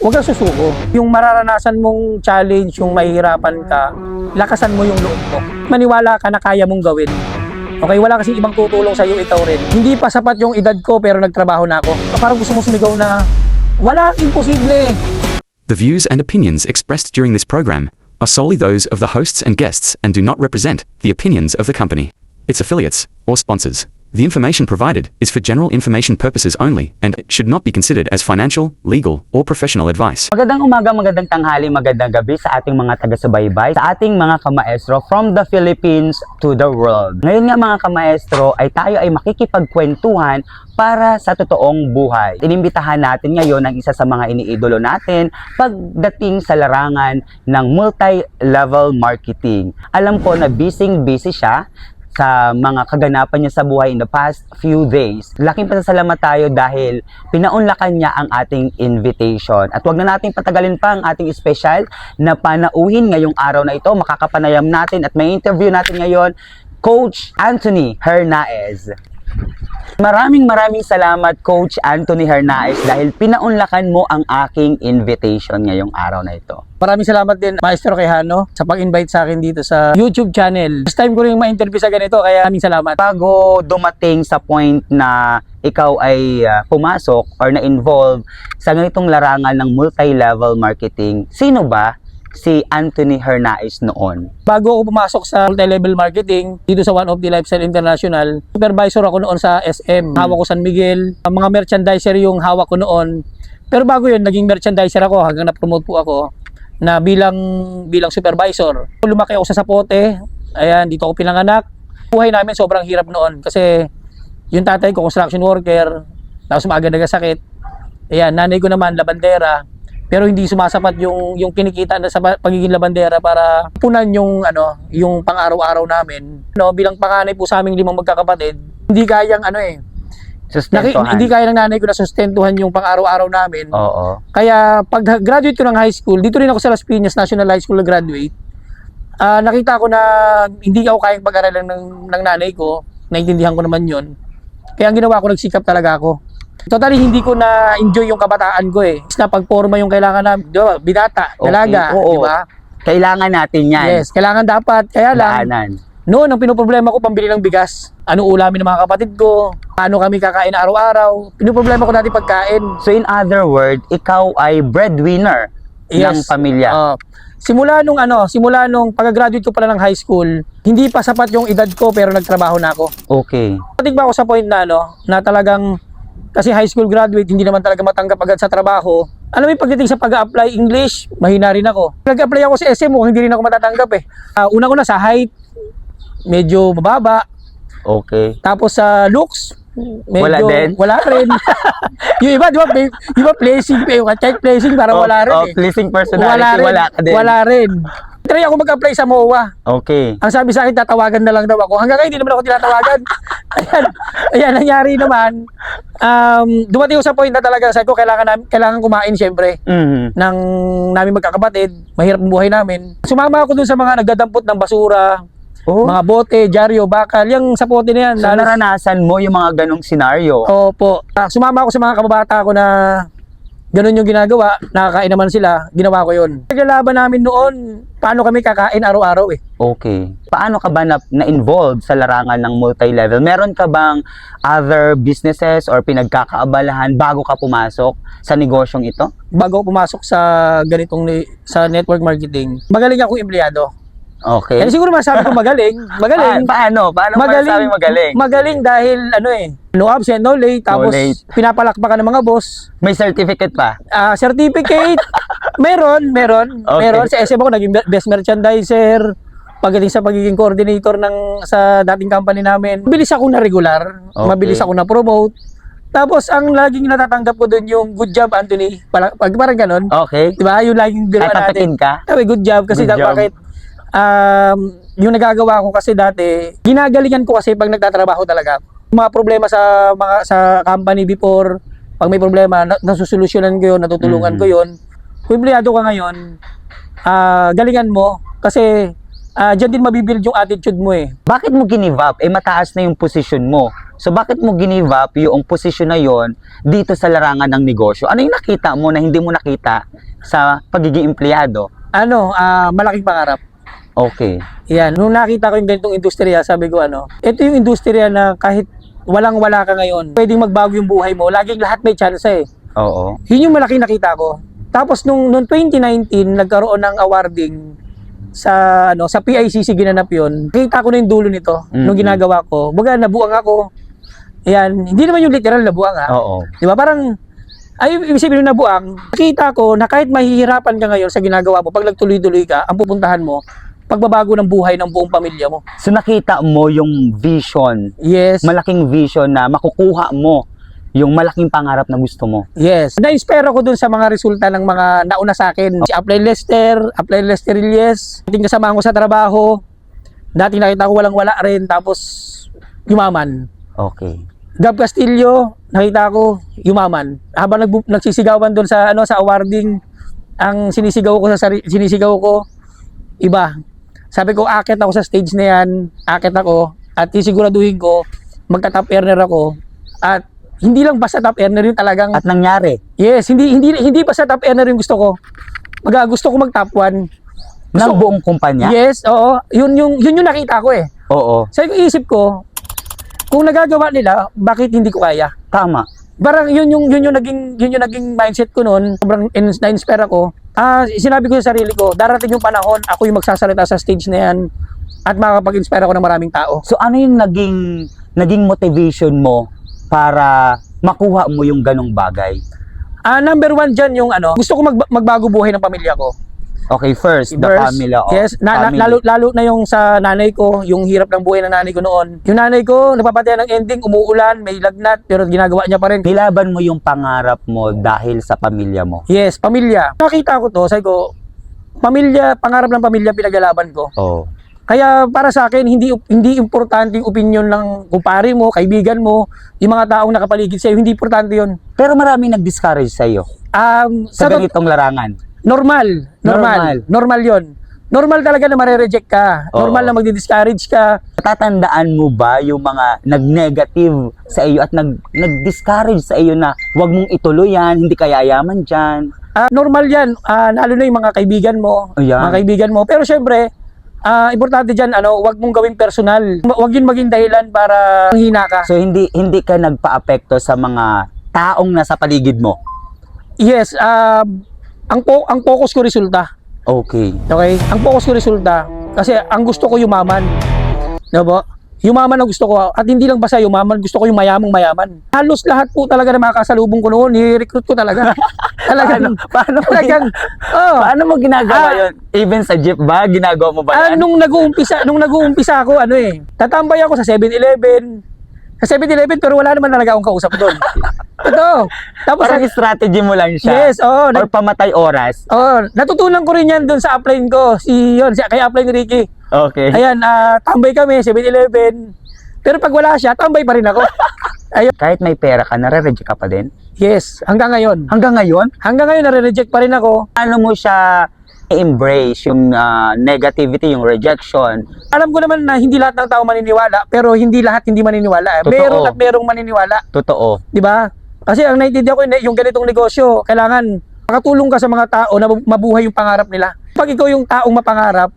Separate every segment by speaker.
Speaker 1: huwag kang susuko. Yung mararanasan mong challenge, yung mahihirapan ka, lakasan mo yung loob mo. Maniwala ka na kaya mong gawin. Okay, wala kasi ibang tutulong sa iyo, ikaw rin. Hindi pa sapat yung edad ko pero nagtrabaho na ako. Parang gusto mo sumigaw na, wala, imposible.
Speaker 2: The views and opinions expressed during this program are solely those of the hosts and guests and do not represent the opinions of the company, its affiliates, or sponsors. The information provided is for general information purposes only and should not be considered as financial, legal, or professional advice.
Speaker 3: Magandang umaga, magandang tanghali, magandang gabi sa ating mga taga-subaybay, sa ating mga kamaestro from the Philippines to the world. Ngayon nga mga kamaestro ay tayo ay makikipagkwentuhan para sa totoong buhay. Inimbitahan natin ngayon ang isa sa mga iniidolo natin pagdating sa larangan ng multi-level marketing. Alam ko na busy-busy siya sa mga kaganapan niya sa buhay in the past few days. Laking pasasalamat tayo dahil pinaunlakan niya ang ating invitation. At wag na nating patagalin pa ang ating special na panauhin ngayong araw na ito. Makakapanayam natin at may interview natin ngayon Coach Anthony Hernaez. Maraming maraming salamat Coach Anthony Hernaez dahil pinaunlakan mo ang aking invitation ngayong araw na ito.
Speaker 1: Maraming salamat din, Maestro Quijano, sa pag-invite sa akin dito sa YouTube channel. First time ko rin ma-interview sa ganito, kaya maraming salamat.
Speaker 3: bago dumating sa point na ikaw ay uh, pumasok or na-involve sa ganitong larangan ng multi-level marketing, sino ba si Anthony Hernaez noon?
Speaker 1: Bago ako pumasok sa multi-level marketing, dito sa One of the Lifestyle International, supervisor ako noon sa SM. Hawak ko San Miguel. Ang mga merchandiser yung hawak ko noon. Pero bago yun, naging merchandiser ako hanggang na-promote po ako na bilang bilang supervisor. Lumaki ako sa Sapote. Ayan, dito ako pinanganak. Buhay namin sobrang hirap noon kasi yung tatay ko construction worker, tapos maaga nagkasakit. Ayan, nanay ko naman labandera. Pero hindi sumasapat yung yung kinikita na sa pa- pagiging labandera para punan yung ano, yung pang-araw-araw namin. No, bilang panganay po sa aming limang magkakapatid, hindi kayang ano eh. Naki, hindi kaya ng nanay ko na sustentuhan yung pang-araw-araw namin.
Speaker 3: Oo.
Speaker 1: Kaya pag graduate ko ng high school, dito rin ako sa Las Piñas National High School na graduate. Ah, nakita ko na hindi ako kayang pag-aralan ng, ng nanay ko. Naintindihan ko naman yun. Kaya ang ginawa ko, nagsikap talaga ako. Totally, hindi ko na-enjoy yung kabataan ko eh. Na pagporma yung kailangan namin, di ba? Binata,
Speaker 3: Okay,
Speaker 1: dalaga,
Speaker 3: oo.
Speaker 1: di ba?
Speaker 3: Kailangan natin yan.
Speaker 1: Yes, kailangan dapat. Kaya lang,
Speaker 3: Daanan.
Speaker 1: noon ang pinoproblema ko, pambili ng bigas. Ano ulamin ng mga kapatid ko? Paano kami kakain araw-araw? Pinoproblema ko dati pagkain.
Speaker 3: So in other word, ikaw ay breadwinner ng pamilya.
Speaker 1: Oo. simula nung ano, simula nung pag-graduate ko pala ng high school, hindi pa sapat yung edad ko pero nagtrabaho na ako.
Speaker 3: okay.
Speaker 1: Patig ba ako sa point na ano, na talagang kasi high school graduate, hindi naman talaga matanggap agad sa trabaho. Alam mo, yung pagdating sa pag-apply English, mahina rin ako. Nag-apply ako sa SM, mukhang hindi rin ako matatanggap eh. Ah, una ko na sa height, medyo mababa.
Speaker 3: Okay.
Speaker 1: Tapos sa looks, medyo
Speaker 3: Wala din?
Speaker 1: Wala rin. yung iba, di ba, di ba placing, eh, check placing, parang
Speaker 3: Oh,
Speaker 1: wala rin
Speaker 3: oh,
Speaker 1: eh.
Speaker 3: pleasing personality,
Speaker 1: Wala rin.
Speaker 3: wala ka din.
Speaker 1: Wala rin. Try ako mag-apply sa MOA.
Speaker 3: Okay.
Speaker 1: Ang sabi sa akin, tatawagan na lang daw ako. Hanggang ngayon, hindi naman ako tinatawagan. ayan, ayan, nangyari naman. Um, dumating ko sa point na talaga, sabi ko, kailangan, namin, kailangan kumain syempre
Speaker 3: Mhm.
Speaker 1: ng namin magkakapatid. Mahirap ang buhay namin. Sumama ako dun sa mga nagdadampot ng basura,
Speaker 3: Oh.
Speaker 1: mga bote, dyaryo, bakal. Yung sa pote na yan.
Speaker 3: So naranasan mo yung mga ganong senaryo.
Speaker 1: Opo. Ah, sumama ako sa mga kababata ko na ganun yung ginagawa. Nakakain naman sila. Ginawa ko yun. Naglalaban namin noon, paano kami kakain araw-araw eh.
Speaker 3: Okay. Paano ka ba na, na-involved sa larangan ng multi-level? Meron ka bang other businesses or pinagkakaabalahan bago ka pumasok sa negosyong ito?
Speaker 1: Bago pumasok sa ganitong ni- sa network marketing, magaling akong empleyado.
Speaker 3: Okay.
Speaker 1: Kaya siguro masabi ko magaling. Magaling.
Speaker 3: Pa- paano? Paano magaling, masabi magaling?
Speaker 1: Magaling dahil ano eh, no absent, no late. Tapos
Speaker 3: late.
Speaker 1: pinapalakpakan ng mga boss.
Speaker 3: May certificate pa?
Speaker 1: Ah, certificate, meron, meron.
Speaker 3: Okay.
Speaker 1: Meron. Sa SM ako, naging be- best merchandiser. Pagdating sa pagiging coordinator ng sa dating company namin, mabilis ako na regular.
Speaker 3: Okay.
Speaker 1: Mabilis ako na promote. Tapos ang laging natatanggap ko doon yung good job Anthony. Parang, pag parang ganun.
Speaker 3: Okay.
Speaker 1: Di ba? Yung laging biruan natin.
Speaker 3: Ka?
Speaker 1: Sabi, good job. Kasi
Speaker 3: Good job.
Speaker 1: bakit? Um, yung nagagawa ko kasi dati, ginagalingan ko kasi pag nagtatrabaho talaga. Mga problema sa mga sa company before, pag may problema, na, nasusolusyonan ko yun, natutulungan
Speaker 3: Mhm.
Speaker 1: ko yun. Kung empleyado ka ngayon, ah galingan mo kasi ah diyan din mabibuild yung attitude mo eh.
Speaker 3: Bakit mo ginive up? Eh mataas na yung position mo. So bakit mo ginive up yung posisyon na yon dito sa larangan ng negosyo? Ano yung nakita mo na hindi mo nakita sa pagiging empleyado?
Speaker 1: Ano, ah, malaking pangarap.
Speaker 3: Okay.
Speaker 1: Yan, nung nakita ko yung ganitong industriya, sabi ko ano, ito yung industriya na kahit walang-wala ka ngayon, pwedeng magbago yung buhay mo. Laging lahat may chance eh.
Speaker 3: Oo.
Speaker 1: Yun yung malaking nakita ko. Tapos nung, nung 2019, nagkaroon ng awarding sa ano sa PICC ginanap yun. Kita ko na yung dulo nito nung
Speaker 3: Mm-mm.
Speaker 1: ginagawa ko. Baga nabuang ako. Ayan, hindi naman yung literal nabuang ha.
Speaker 3: Oo.
Speaker 1: Di ba? Parang ay ibig sabihin ng nabuang, nakita ko na kahit mahihirapan ka ngayon sa ginagawa mo, pag nagtuloy-tuloy ka, ang pupuntahan mo, pagbabago ng buhay ng buong pamilya mo.
Speaker 3: So nakita mo yung vision,
Speaker 1: Yes.
Speaker 3: malaking vision na makukuha mo yung malaking pangarap na gusto mo.
Speaker 1: Yes. Na-inspire ako dun sa mga resulta ng mga nauna sa akin. Si Apply Lester, Apply Lester Ilyes, dating kasama ko sa trabaho. Dati nakita ko walang-wala rin, tapos yumaman.
Speaker 3: Okay.
Speaker 1: Gab Castillo, nakita ko yumaman. Habang nag nagsisigawan doon sa ano sa awarding, ang sinisigaw ko sa sinisigaw ko iba. Sabi ko akit ako sa stage na yan, akit ako at isiguraduhin ko magka-top earner ako at hindi lang basta top earner yung talagang
Speaker 3: At nangyari,
Speaker 1: Yes, hindi hindi hindi basta top earner yung gusto ko. Maga gusto ko mag top 1.
Speaker 3: ng buong kumpanya?
Speaker 1: Yes, oo. Yun yung yun yung nakita ko eh.
Speaker 3: Oo.
Speaker 1: Sa isip ko, kung nagagawa nila, bakit hindi ko kaya?
Speaker 3: Tama.
Speaker 1: Parang yun yung yun yung naging yun yung naging mindset ko noon. Sobrang in- na-inspire ako. Ah, sinabi ko sa sarili ko, darating yung panahon, ako yung magsasalita sa stage na yan at makakapag-inspire ako ng maraming tao.
Speaker 3: So ano yung naging naging motivation mo para makuha mo yung ganong bagay?
Speaker 1: Ah, number one dyan yung ano, gusto ko mag- magbago buhay ng pamilya ko.
Speaker 3: Okay, first, the
Speaker 1: First,
Speaker 3: family. oh,
Speaker 1: yes, na, na-
Speaker 3: family.
Speaker 1: lalo, lalo na yung sa nanay ko, yung hirap ng buhay ng nanay ko noon. Yung nanay ko, napapataya ng ending, umuulan, may lagnat, pero ginagawa niya pa rin.
Speaker 3: Nilaban mo yung pangarap mo dahil sa pamilya mo.
Speaker 1: Yes, pamilya. Nakita ko to, sabi ko, pamilya, pangarap ng pamilya pinaglalaban ko.
Speaker 3: Oh.
Speaker 1: Kaya para sa akin, hindi hindi importante yung opinion ng kumpare mo, kaibigan mo, yung mga taong nakapaligid sa'yo, hindi importante yun.
Speaker 3: Pero maraming nag-discourage sa iyo
Speaker 1: Um,
Speaker 3: sa
Speaker 1: sa tot-
Speaker 3: ganitong larangan.
Speaker 1: Normal, normal, normal, yon. Normal talaga na mare-reject ka.
Speaker 3: Oo.
Speaker 1: Normal na magdi-discourage ka.
Speaker 3: Natatandaan mo ba yung mga nag-negative sa iyo at nag nag-discourage sa iyo na wag mong ituloy yan, hindi ka yayaman diyan.
Speaker 1: Ah, normal yan, Ah, lalo na yung mga kaibigan mo,
Speaker 3: Ayan.
Speaker 1: mga kaibigan mo. Pero syempre, ah, importante dyan, ano, wag mong gawing personal. Wag yun maging dahilan para hina ka.
Speaker 3: So hindi hindi ka nagpaapekto sa mga taong nasa paligid mo.
Speaker 1: Yes, ah, ang, po, ang focus ko resulta.
Speaker 3: Okay.
Speaker 1: Okay? Ang focus ko resulta. Kasi ang gusto ko yumaman. Diba po? Yumaman ang gusto ko. At hindi lang basta yumaman, gusto ko yung mayamang mayaman. Halos lahat po talaga na makakasalubong ko noon, ni-recruit ko talaga. talagang,
Speaker 3: Paano mo,
Speaker 1: talagang, oh,
Speaker 3: paano mo ginagawa
Speaker 1: Ah.
Speaker 3: yun? Even sa jeep ba? Ginagawa mo ba
Speaker 1: Ah,
Speaker 3: yan?
Speaker 1: nung nag-uumpisa, nung nag-uumpisa ako, ano eh, tatambay ako sa 7-Eleven. Sa 7-Eleven, pero wala naman talaga akong kausap doon. Ito. Tapos,
Speaker 3: Parang strategy mo lang siya.
Speaker 1: yes, oo.
Speaker 3: Or pamatay oras.
Speaker 1: oh, natutunan ko rin yan doon sa upline ko. Si, yun, si, kay upline Ricky.
Speaker 3: Okay.
Speaker 1: Ayan, ah, tambay kami, 7-Eleven. Pero pag wala siya, tambay pa rin ako. Ayun.
Speaker 3: Kahit may pera ka, nare-reject ka pa din?
Speaker 1: Yes, hanggang ngayon.
Speaker 3: Hanggang ngayon,
Speaker 1: Hanggang ngayon, nare-reject pa rin ako.
Speaker 3: ano mo siya embrace yung ah, negativity, yung rejection.
Speaker 1: Alam ko naman na hindi lahat ng tao maniniwala, pero hindi lahat hindi maniniwala.
Speaker 3: Totoo.
Speaker 1: Meron at merong maniniwala.
Speaker 3: Totoo.
Speaker 1: Di ba? Kasi ang naiintindihan ko, yung ganitong negosyo, kailangan makatulong ka sa mga tao na mabuhay yung pangarap nila. Pag ikaw yung taong mapangarap,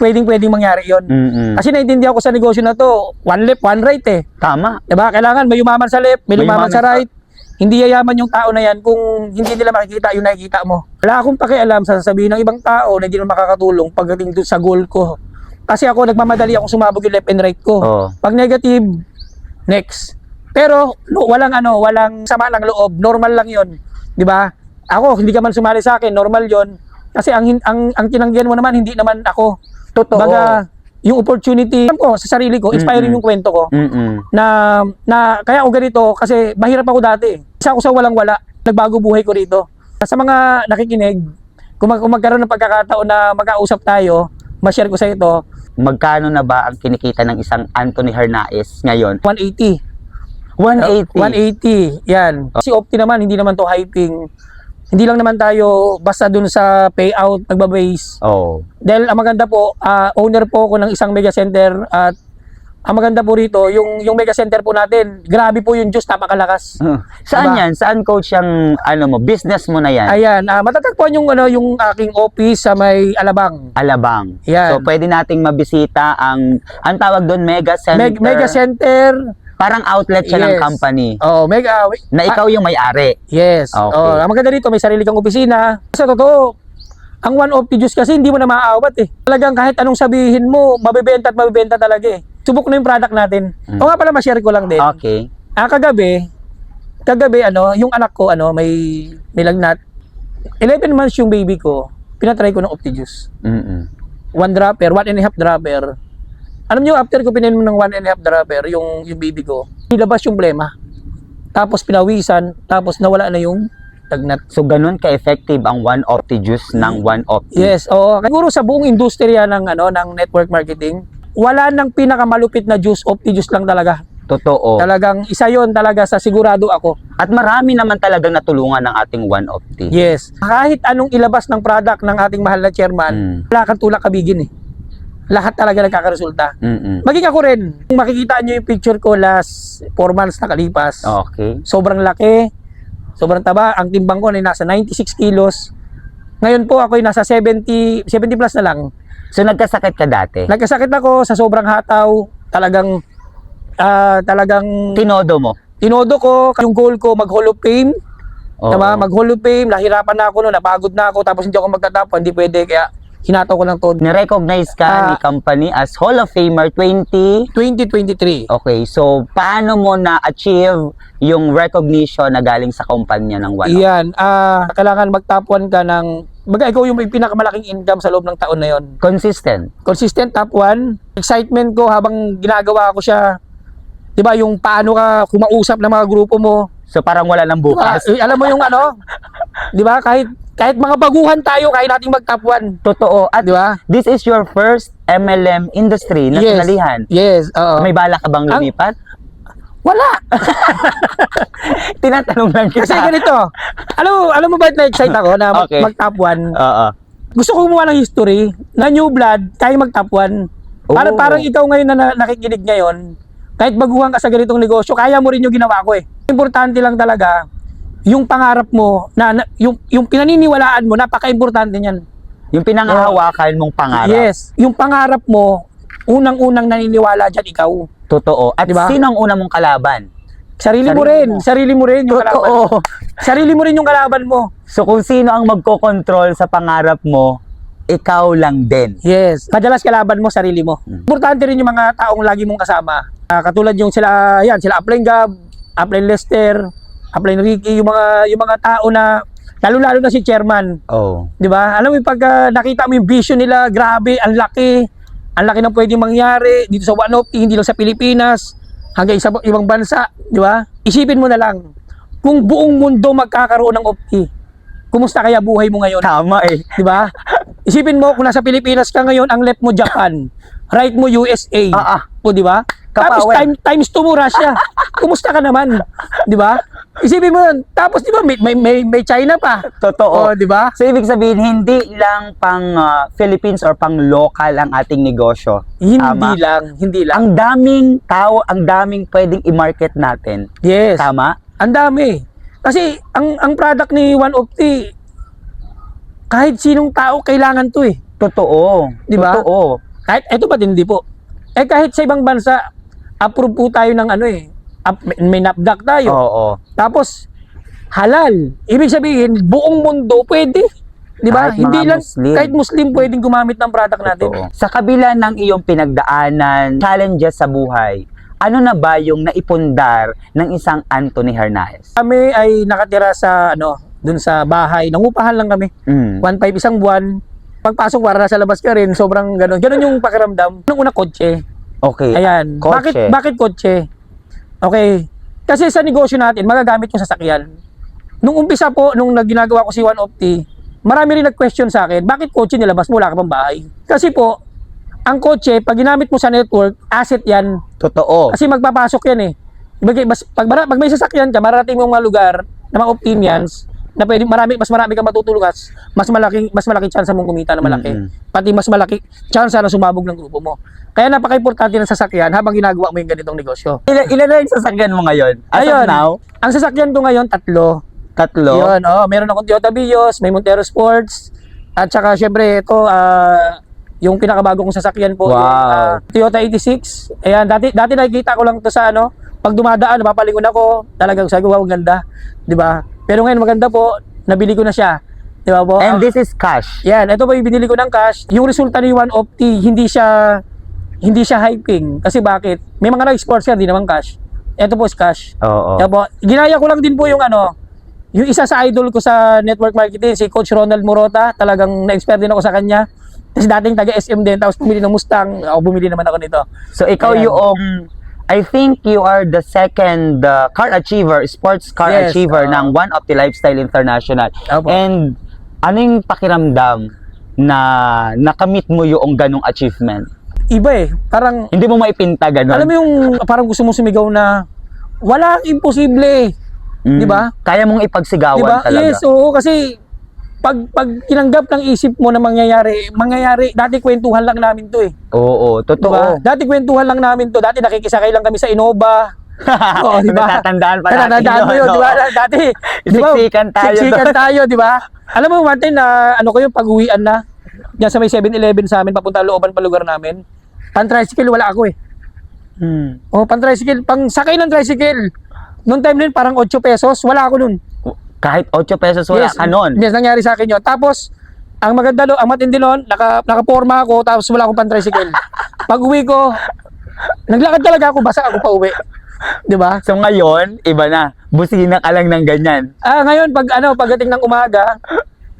Speaker 1: pwedeng pwedeng mangyari yon.
Speaker 3: Mm-mm.
Speaker 1: Kasi naiintindihan ko sa negosyo na to, one left, one right eh.
Speaker 3: Tama.
Speaker 1: Di ba? Kailangan may yumaman sa left, may
Speaker 3: May
Speaker 1: lumaman
Speaker 3: yumaman
Speaker 1: sa
Speaker 3: sa-
Speaker 1: right. Hindi yayaman yung tao na yan kung hindi nila makikita yung nakikita mo. Wala akong pakialam sa sasabihin ng ibang tao na hindi naman makakatulong pagdating dun sa goal ko. Kasi ako, nagmamadali ako sumabog yung left and right ko.
Speaker 3: Oo.
Speaker 1: Pag negative, next. Pero no, walang ano, walang sama ng loob, normal lang 'yon. 'Di ba? Ako, hindi ka man sumali sa akin, normal 'yon. Kasi ang ang ang tinanggihan mo naman hindi naman ako.
Speaker 3: Totoo.
Speaker 1: Baga, yung opportunity ko sa sarili ko, inspiring
Speaker 3: Mm-mm.
Speaker 1: yung kwento ko
Speaker 3: Mm-mm.
Speaker 1: na na kaya ako ganito kasi mahirap ako dati. Isa ako sa walang wala. Nagbago buhay ko rito. Sa mga nakikinig, kung, mag- kung magkaroon ng pagkakataon na mag-ausap tayo, ma-share ko sa ito,
Speaker 3: Magkano na ba ang kinikita ng isang Anthony Hernaez ngayon?
Speaker 1: 180.
Speaker 3: 180.
Speaker 1: 180, yan. Si Opti naman, hindi naman to hyping. Hindi lang naman tayo basta dun sa payout nagbabase.
Speaker 3: Oh.
Speaker 1: Dahil ang maganda po, ah, owner po ako ng isang mega center at Ang maganda po rito, yung, yung mega center po natin, grabe po yung juice, napakalakas.
Speaker 3: Saan
Speaker 1: Diba?
Speaker 3: yan? Saan coach yung ano mo, business mo na yan?
Speaker 1: Ayan, ah, matatagpuan yung, ano, yung aking office sa may Alabang.
Speaker 3: Alabang.
Speaker 1: Yan.
Speaker 3: So pwede nating mabisita ang ang tawag doon Mega Center.
Speaker 1: Meg- mega center,
Speaker 3: Parang outlet siya ng
Speaker 1: Yes.
Speaker 3: company
Speaker 1: oh, mega,
Speaker 3: na ikaw yung may-ari.
Speaker 1: Yes.
Speaker 3: Okay.
Speaker 1: Oh, ang maganda dito, may sarili kang opisina. Sa totoo, ang one of the juice kasi hindi mo na maaawat eh. Talagang kahit anong sabihin mo, mabibenta at mabibenta talaga eh. Subok na yung product natin.
Speaker 3: Mm.
Speaker 1: O nga pala, ma-share ko lang din.
Speaker 3: Okay.
Speaker 1: Ah, kagabi, kagabi ano, yung anak ko ano, may may lagnat. 11 months yung baby ko. Pinatry ko ng Optijuice.
Speaker 3: Mm-mm.
Speaker 1: One dropper, one and a half dropper. Alam nyo, after ko pinin ng one and a half dropper, yung, yung baby ko, nilabas yung blema. Tapos pinawisan, tapos nawala na yung lagnat.
Speaker 3: So ganun ka-effective ang one opti juice ng one opti.
Speaker 1: Yes, oo. Siguro sa buong industriya ng ano ng network marketing, wala nang pinakamalupit na juice, Opti-juice lang talaga.
Speaker 3: Totoo.
Speaker 1: Talagang isa yon talaga sa sigurado ako.
Speaker 3: At marami naman talagang natulungan ng ating one opti.
Speaker 1: Yes. Kahit anong ilabas ng product ng ating mahal na chairman,
Speaker 3: Mm.
Speaker 1: wala kang tulak kabigin eh. Lahat talaga nagkakaresulta.
Speaker 3: Mm-mm.
Speaker 1: Maging ako rin, kung makikita nyo yung picture ko last 4 months na kalipas,
Speaker 3: Okay.
Speaker 1: sobrang laki, sobrang taba, ang timbang ko ay nasa 96 kilos. Ngayon po ako ay nasa 70, 70 plus na lang.
Speaker 3: So nagkasakit ka dati?
Speaker 1: Nagkasakit ako sa sobrang hataw, talagang ah, talagang
Speaker 3: Tinodo mo?
Speaker 1: tinodo ko, yung goal ko mag Hall of Fame,
Speaker 3: Oo.
Speaker 1: Tama, mag Hall of Fame, nahirapan na ako noon, napagod na ako, tapos hindi ako magtatapon, hindi pwede, kaya hinataw ko lang to.
Speaker 3: Nirecognize ka
Speaker 1: Ah.
Speaker 3: ni company as Hall of Famer 20
Speaker 1: 2023.
Speaker 3: Okay, so paano mo na-achieve yung recognition na galing sa kumpanya ng One Up?
Speaker 1: Iyan, ah, kailangan mag-top 1 ka ng, baga ikaw yung may pinakamalaking income sa loob ng taon na yon.
Speaker 3: Consistent.
Speaker 1: Consistent top 1, excitement ko habang ginagawa ko siya, di ba, yung paano ka kumausap ng mga grupo mo,
Speaker 3: So parang wala nang
Speaker 1: Ah,
Speaker 3: bukas.
Speaker 1: eh, alam mo yung ano, di ba, kahit, kahit mga baguhan tayo, kaya nating mag-top 1,
Speaker 3: Totoo. At
Speaker 1: di ba?
Speaker 3: this is your first MLM industry na
Speaker 1: Yes.
Speaker 3: sinalihan.
Speaker 1: Yes, oo.
Speaker 3: May bala ka bang
Speaker 1: Ang-
Speaker 3: lumipat?
Speaker 1: Wala!
Speaker 3: Tinatanong lang kita.
Speaker 1: Kasi ganito, alam mo, alam mo ba na-excite ako na mag-
Speaker 3: Okay.
Speaker 1: mag-top 1?
Speaker 3: Oo.
Speaker 1: Gusto ko gumawa ng history na new blood, kaya mag-top 1. Para,
Speaker 3: Oo.
Speaker 1: parang ikaw ngayon na, na nakikinig ngayon, kahit baguhan ka sa ganitong negosyo, kaya mo rin yung ginawa ko eh. Importante lang talaga, yung pangarap mo, na, na- yung, yung pinaniniwalaan mo, napaka-importante niyan.
Speaker 3: Yung pinangahawakan mong pangarap.
Speaker 1: Yes, yung pangarap mo, unang-unang naniniwala dyan ikaw.
Speaker 3: Totoo. At
Speaker 1: Diba?
Speaker 3: sino ang una mong kalaban?
Speaker 1: Sarili, mo
Speaker 3: Sarili
Speaker 1: rin,
Speaker 3: mo.
Speaker 1: sarili mo rin yung kalaban.
Speaker 3: Totoo.
Speaker 1: Sarili mo rin yung kalaban mo.
Speaker 3: So kung sino ang magkocontrol sa pangarap mo, ikaw lang din.
Speaker 1: Yes. Madalas kalaban mo sarili mo.
Speaker 3: Mm.
Speaker 1: Importante rin yung mga taong lagi mong kasama. Ah, katulad yung sila, yan, sila Upline Gab, Upline Lester, Upline Ricky, yung mga yung mga tao na lalo-lalo na si chairman,
Speaker 3: Oh.
Speaker 1: 'di ba? Alam mo pag ah, nakita mo yung vision nila, grabe, ang laki. Ang laki ng pwedeng mangyari dito sa One Opti, hindi lang sa Pilipinas, hanggang sa ibang bansa, 'di ba? Isipin mo na lang, kung buong mundo magkakaroon ng Opti, kumusta kaya buhay mo ngayon?
Speaker 3: Tama eh.
Speaker 1: Di ba? Isipin mo kung nasa Pilipinas ka ngayon, ang left mo Japan, right mo USA.
Speaker 3: Ah, ah.
Speaker 1: O di ba? Tapos time, times 2 mo Russia. Kumusta ka naman? Di ba? Isipin mo, yun. tapos di ba may, may, may, may China pa.
Speaker 3: Totoo.
Speaker 1: O di ba?
Speaker 3: So ibig sabihin hindi lang pang ah, Philippines or pang local ang ating negosyo.
Speaker 1: Hindi
Speaker 3: Tama.
Speaker 1: lang, hindi lang.
Speaker 3: Ang daming tao, ang daming pwedeng i-market natin.
Speaker 1: yes.
Speaker 3: Tama?
Speaker 1: Ang dami. Kasi ang ang product ni One Opti kahit sinong tao kailangan to eh.
Speaker 3: Totoo.
Speaker 1: Di ba?
Speaker 3: Totoo.
Speaker 1: Kahit eto ba hindi po. Eh kahit sa ibang bansa approve po tayo ng ano eh. Up, may, NAPDAC tayo.
Speaker 3: Oo.
Speaker 1: Tapos, halal. Ibig sabihin, buong mundo pwede. Di ba? Hindi lang,
Speaker 3: Muslim.
Speaker 1: kahit Muslim pwedeng gumamit ng product natin.
Speaker 3: Totoo. Sa kabila ng iyong pinagdaanan, challenges sa buhay, ano na ba yung naipundar ng isang Anthony Hernaez?
Speaker 1: Kami ay nakatira sa, ano, dun sa bahay. Nangupahan lang kami.
Speaker 3: Mm.
Speaker 1: 1.5 isang buwan. Pagpasok, para nasa labas ka rin. Sobrang ganun. Ganun yung pakiramdam. Nung una, kotse.
Speaker 3: Okay.
Speaker 1: Ayan.
Speaker 3: Kotse.
Speaker 1: Bakit, bakit kotse? Okay. Kasi sa negosyo natin, magagamit yung sasakyan. Nung umpisa po, nung ginagawa ko si One Opti, marami rin nag-question sa akin, bakit kotse nilabas mo, wala ka pang bahay? Kasi po, ang kotse, pag ginamit mo sa network, asset yan.
Speaker 3: Totoo.
Speaker 1: Kasi magpapasok yan eh. Pag, mara- pag may sasakyan ka, marating mo mga lugar na mga Optimians, na pwede marami mas marami kang matutulungan, mas malaking mas malaking chance mong kumita na malaki.
Speaker 3: Mm-mm.
Speaker 1: Pati mas malaki chance na sumabog ng grupo mo. Kaya napaka-importante ng sasakyan habang ginagawa mo yung ganitong negosyo.
Speaker 3: Ilan, ilan na yung sasakyan mo ngayon? As
Speaker 1: Ayun.
Speaker 3: of now,
Speaker 1: Ang sasakyan ko ngayon tatlo.
Speaker 3: tatlo.
Speaker 1: Yun, oh, meron akong Toyota Vios, may Montero Sports, at saka syempre ito ah yung pinakabago kong sasakyan po, yung
Speaker 3: Wow.
Speaker 1: ah, Toyota 86. Ayan, dati dati nakikita ko lang to sa ano, pag dumadaan, napapalingon ako, talagang sabi ko, wow, ganda, 'di ba? Pero ngayon maganda po, nabili ko na siya. 'Di ba po?
Speaker 3: And this is cash.
Speaker 1: yan, ito po yung binili ko ng cash. Yung resulta ni One Opti, hindi siya hindi siya hyping. Kasi bakit? May mga nag-sports yan, hindi naman cash. Ito po is cash.
Speaker 3: Oo.
Speaker 1: Kaya po, ginaya ko lang din po yung ano, yung isa sa idol ko sa network marketing, si Coach Ronald Morota, talagang na-expert din ako sa kanya. Kasi dating taga SM din, tapos bumili ng Mustang, ako bumili naman ako nito.
Speaker 3: So ikaw
Speaker 1: Ayan.
Speaker 3: yung I think you are the second uh, car achiever, sports car
Speaker 1: Yes,
Speaker 3: achiever
Speaker 1: oo.
Speaker 3: ng One of the Lifestyle International.
Speaker 1: Opo.
Speaker 3: And ano yung pakiramdam na nakamit mo yung ganong achievement?
Speaker 1: Iba eh, parang,
Speaker 3: Hindi mo maipinta ganon.
Speaker 1: alam mo yung parang gusto mo sumigaw na, walang imposible.
Speaker 3: Mm.
Speaker 1: di ba?
Speaker 3: Kaya mong ipagsigawan
Speaker 1: Di ba?
Speaker 3: talaga.
Speaker 1: Yes, oo, kasi pag pag tinanggap ng isip mo na mangyayari, mangyayari, dati kwentuhan lang namin to eh.
Speaker 3: Oo, totoo.
Speaker 1: ba? Dati kwentuhan lang namin to. Dati nakikisakay lang kami sa Innova. Oo, di ba?
Speaker 3: Natatandaan pa natin
Speaker 1: Natatandaan mo yun,
Speaker 3: no?
Speaker 1: di ba? Dati, di ba?
Speaker 3: Siksikan tayo
Speaker 1: Siksikan tayo, di ba? Alam mo, one time na, ano ko yung pag-uwian na, yan sa may 7-Eleven sa amin, papunta looban pa lugar namin. Pan-tricycle, wala ako eh.
Speaker 3: Hmm.
Speaker 1: Oh, pan-tricycle, pang sakay ng tricycle. Noong time din, parang 8 pesos, wala ako nun.
Speaker 3: Kahit 8 pesos wala ka nun.
Speaker 1: Yes, nangyari sa akin yun. Tapos, ang maganda lo, ang matindi nun, naka, nakaporma ako, tapos wala akong pan-tricycle. Pag uwi ko, naglakad talaga ako, basa ako pa uwi. Di ba?
Speaker 3: So ngayon, iba na. Busina ka lang ng ganyan.
Speaker 1: Ah, ngayon, pag ano, pagdating ng umaga,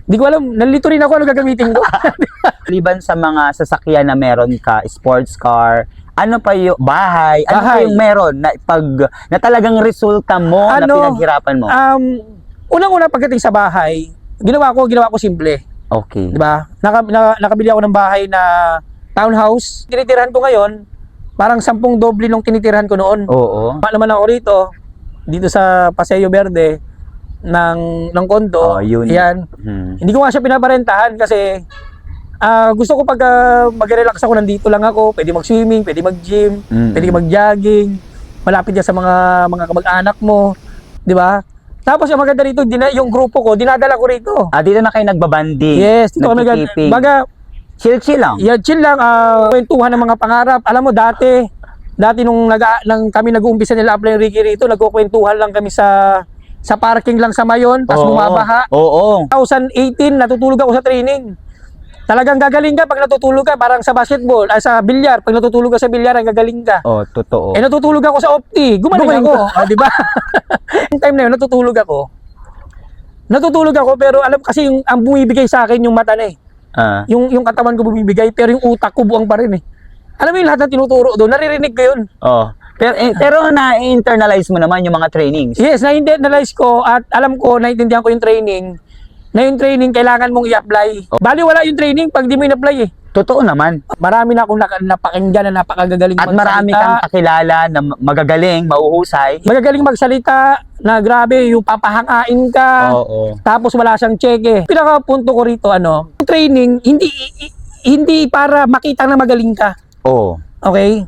Speaker 1: di ko alam, nalito rin ako ano gagamitin ko.
Speaker 3: Liban sa mga sasakyan na meron ka, sports car, ano pa yung bahay, ano pa
Speaker 1: Bahay.
Speaker 3: yung meron na pag na talagang resulta mo na
Speaker 1: Ano?
Speaker 3: pinaghirapan mo?
Speaker 1: um, unang-una pagdating sa bahay, ginawa ko, ginawa ko simple.
Speaker 3: okay.
Speaker 1: Di ba? Naka, naka- nakabili ako ng bahay na townhouse. Tinitirhan ko ngayon, parang sampung doble nung tinitirhan ko noon.
Speaker 3: Oo.
Speaker 1: Pa naman ako rito, dito sa Paseo Verde, ng, ng kondo.
Speaker 3: Oh, yun.
Speaker 1: Yan.
Speaker 3: Hmm.
Speaker 1: Hindi ko nga siya pinaparentahan kasi ah, gusto ko pag ah, mag-relax ako, nandito lang ako, pwede mag-swimming, pwede mag-gym,
Speaker 3: Mm.
Speaker 1: pwede mag-jogging, malapit dyan sa mga mga kamag-anak mo, di ba? Tapos ang maganda rito, dina, yung grupo ko, dinadala ko rito.
Speaker 3: Ah, dito na kayo nagbabanding.
Speaker 1: Yes, dito kami nag-
Speaker 3: nagkikiping.
Speaker 1: Baga,
Speaker 3: Chill-chill lang.
Speaker 1: yeah, chill lang, ah, kwentuhan ng mga pangarap. Alam mo, dati, dati nung, nag, nang kami nag-uumpisa nila apply Ricky rito, nagkukwentuhan lang kami sa sa parking lang sa Mayon, tapos bumabaha.
Speaker 3: Oo.
Speaker 1: 2018, natutulog ako sa training. Talagang gagaling ka pag natutulog ka, parang sa basketball, ay sa bilyar, pag natutulog ka sa bilyar, ang gagaling ka.
Speaker 3: Oh, totoo.
Speaker 1: Eh natutulog ako sa opti, gumaling,
Speaker 3: Gumaling
Speaker 1: ako, ah, di ba? Yung time na yun, natutulog ako. Natutulog ako pero alam kasi yung ang bumibigay sa akin yung mata na eh.
Speaker 3: Ah.
Speaker 1: Yung yung katawan ko bumibigay pero yung utak ko buang pa rin eh. Alam mo yung lahat ng tinuturo doon, naririnig ko yun.
Speaker 3: Oh. Pero eh, pero na-internalize mo naman yung mga trainings.
Speaker 1: Yes, na-internalize ko at alam ko, naintindihan ko yung training. Na yung training, kailangan mong i-apply. Bali, wala yung training pag di mo in-apply eh.
Speaker 3: Totoo naman.
Speaker 1: Marami na akong napakinggan na napakagagaling
Speaker 3: At marami kang kakilala na magagaling, mauhusay.
Speaker 1: Magagaling magsalita na grabe, yung papahangain ka.
Speaker 3: Oo.
Speaker 1: Tapos wala siyang cheque. Pinaka-punto ko rito, ano, yung training, hindi hindi para makita na magaling ka.
Speaker 3: Oo.
Speaker 1: Okay?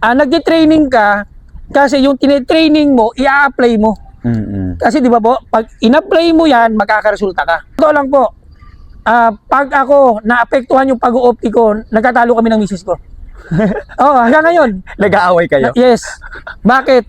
Speaker 1: Ah, nagde-training ka kasi yung tine-training mo, i-apply mo.
Speaker 3: Mm-mm.
Speaker 1: Kasi di ba po, pag in-apply mo yan, magkakaresulta ka. Ito lang po, ah, pag ako naapektuhan yung pag-uopti ko, nagkatalo kami ng misis ko. oh, hanggang ngayon.
Speaker 3: Nag-aaway kayo?
Speaker 1: Yes. Bakit?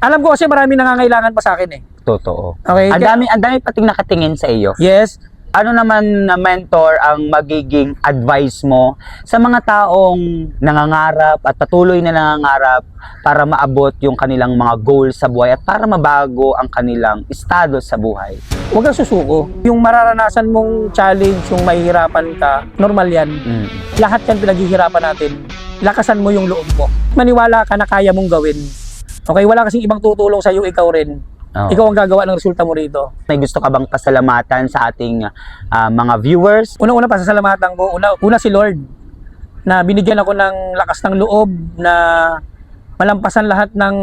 Speaker 1: Alam ko kasi marami nangangailangan pa sa akin eh.
Speaker 3: Totoo.
Speaker 1: Okay,
Speaker 3: Ang dami, ang dami pating nakatingin sa iyo.
Speaker 1: Yes.
Speaker 3: Ano naman na mentor ang magiging advice mo sa mga taong nangangarap at patuloy na nangangarap para maabot yung kanilang mga goals sa buhay at para mabago ang kanilang estado sa buhay?
Speaker 1: Huwag kang susuko. Yung mararanasan mong challenge, yung mahihirapan ka, normal yan.
Speaker 3: Mm.
Speaker 1: Lahat yan pinaghihirapan natin. Lakasan mo yung loob mo. Maniwala ka na kaya mong gawin. Okay, wala kasing ibang tutulong sa iyo, ikaw rin.
Speaker 3: Oo.
Speaker 1: Ikaw ang gagawa ng resulta mo rito.
Speaker 3: May gusto ka bang pasalamatan sa ating ah, mga viewers?
Speaker 1: Unang-una pasasalamatan ko, una, una si Lord na binigyan ako ng lakas ng loob na malampasan lahat ng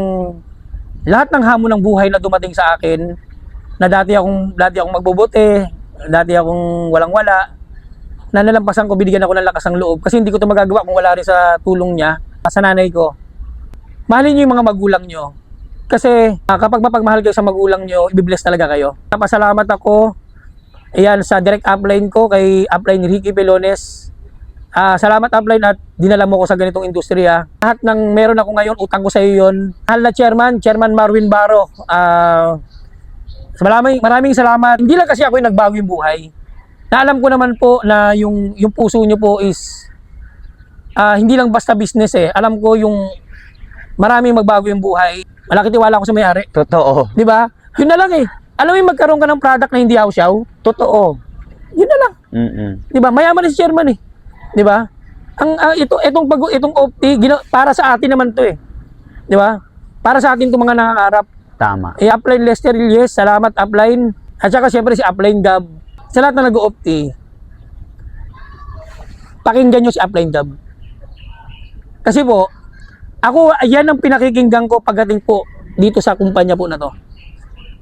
Speaker 1: lahat ng hamon ng buhay na dumating sa akin na dati akong dati akong magbobote, dati akong walang-wala, na nalampasan ko, binigyan ako ng lakas ng loob kasi hindi ko ito magagawa kung wala rin sa tulong niya, sa nanay ko. Mahalin niyo yung mga magulang niyo. Kasi ah, kapag mapagmahal kayo sa magulang niyo, ibibless talaga kayo. Napasalamat ako ayan sa direct upline ko kay upline Ricky Pelones. Ah, salamat upline at dinala mo ko sa ganitong industriya. Lahat ng meron ako ngayon, utang ko sa iyo 'yon. Mahal na chairman, Chairman Marvin Baro. Ah, maraming maraming salamat. Hindi lang kasi ako yung nagbago yung buhay. Na alam ko naman po na yung yung puso niyo po is ah, hindi lang basta business eh. Alam ko yung maraming magbago yung buhay. Malaki tiwala ko sa may-ari.
Speaker 3: Totoo.
Speaker 1: Di ba? Yun na lang eh. Alam mo yung magkaroon ka ng product na hindi hausyaw?
Speaker 3: Totoo.
Speaker 1: Yun na lang.
Speaker 3: Mm-mm.
Speaker 1: Di ba? Mayaman na si chairman eh. Di ba? Ang ah, ito itong pag itong opti gina, para sa atin naman to eh. Di ba? Para sa atin 'tong mga nangangarap.
Speaker 3: Tama.
Speaker 1: Eh upline Lester yes, salamat upline. At saka syempre si upline Gab. Sa lahat na nag-opti. Pakinggan nyo si upline Gab. Kasi po, ako, yan ang pinakikinggan ko pagdating po dito sa kumpanya po na to.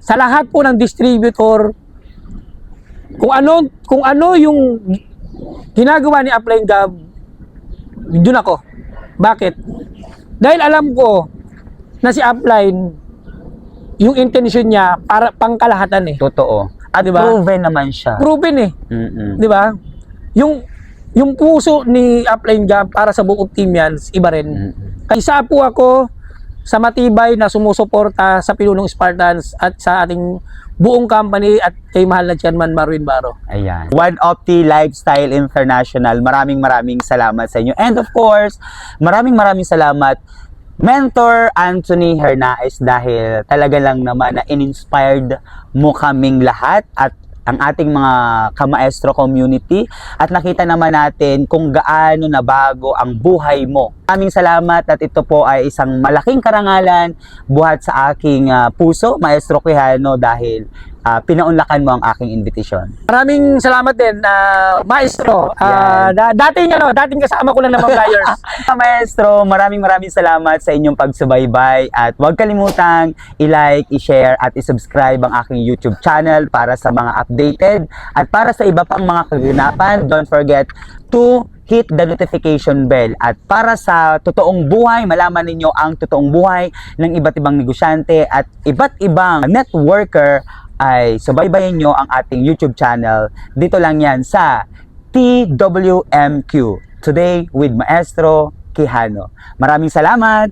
Speaker 1: Sa lahat po ng distributor, kung ano, kung ano yung ginagawa ni Upline Gab, doon ako. Bakit? Dahil alam ko na si Upline, yung intention niya para pangkalahatan eh.
Speaker 3: Totoo. At
Speaker 1: Diba?
Speaker 3: proven naman siya.
Speaker 1: Proven eh.
Speaker 3: Mm-mm.
Speaker 1: Di ba? Yung yung puso ni Upline Gab para sa buong team yan, iba rin.
Speaker 3: Mm-mm.
Speaker 1: Isa po ako sa matibay na sumusuporta sa pinunong Spartans at sa ating buong company at kay mahal na chairman Marvin Baro.
Speaker 3: Ayan. One Opti Lifestyle International. Maraming maraming salamat sa inyo. And of course, maraming maraming salamat Mentor Anthony Hernaez dahil talaga lang naman na in-inspired mo kaming lahat at ang ating mga kamaestro community at nakita naman natin kung gaano na bago ang buhay mo. Maraming salamat at ito po ay isang malaking karangalan buhat sa aking ah, puso, Maestro Quijano, dahil ah, pinaunlakan mo ang aking invitation.
Speaker 1: Maraming salamat din na maestro. Ah, da- dating ano, dating kasama ko lang ng mga flyers.
Speaker 3: Maestro, maraming maraming salamat sa inyong pagsubaybay at huwag kalimutang i-like, i-share at i-subscribe ang aking YouTube channel para sa mga updated at para sa iba pang mga kaganapan, don't forget to hit the notification bell at para sa totoong buhay, malaman ninyo ang totoong buhay ng iba't ibang negosyante at iba't ibang networker ay subaybayan nyo ang ating YouTube channel. Dito lang yan sa TWMQ. Today with Maestro Quijano. Maraming salamat!